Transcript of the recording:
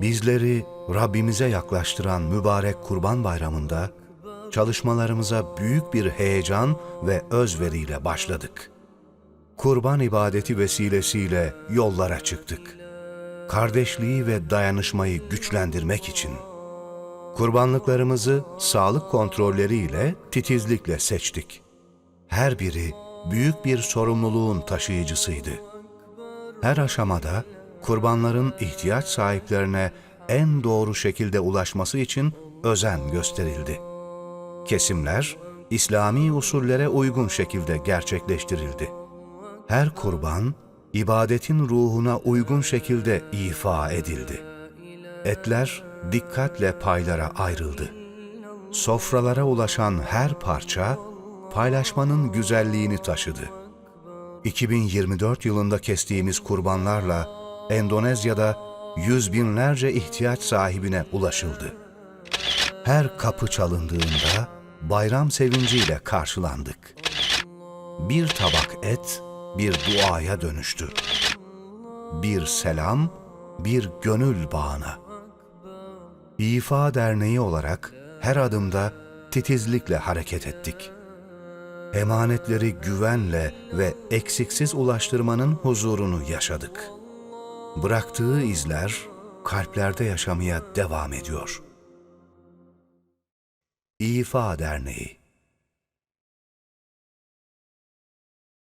Bizleri Rabbimize yaklaştıran mübarek Kurban Bayramı'nda çalışmalarımıza büyük bir heyecan ve özveriyle başladık. Kurban ibadeti vesilesiyle yollara çıktık. Kardeşliği ve dayanışmayı güçlendirmek için. Kurbanlıklarımızı sağlık kontrolleriyle titizlikle seçtik. Her biri büyük bir sorumluluğun taşıyıcısıydı. Her aşamada kurbanların ihtiyaç sahiplerine en doğru şekilde ulaşması için özen gösterildi. Kesimler İslami usullere uygun şekilde gerçekleştirildi. Her kurban ibadetin ruhuna uygun şekilde ifa edildi. Etler dikkatle paylara ayrıldı. Sofralara ulaşan her parça paylaşmanın güzelliğini taşıdı. 2024 yılında kestiğimiz kurbanlarla Endonezya'da yüz binlerce ihtiyaç sahibine ulaşıldı. Her kapı çalındığında bayram sevinciyle karşılandık. Bir tabak et bir duaya dönüştü. Bir selam, bir gönül bağına. İfa Derneği olarak her adımda titizlikle hareket ettik. Emanetleri güvenle ve eksiksiz ulaştırmanın huzurunu yaşadık. Bıraktığı izler kalplerde yaşamaya devam ediyor. İfa Derneği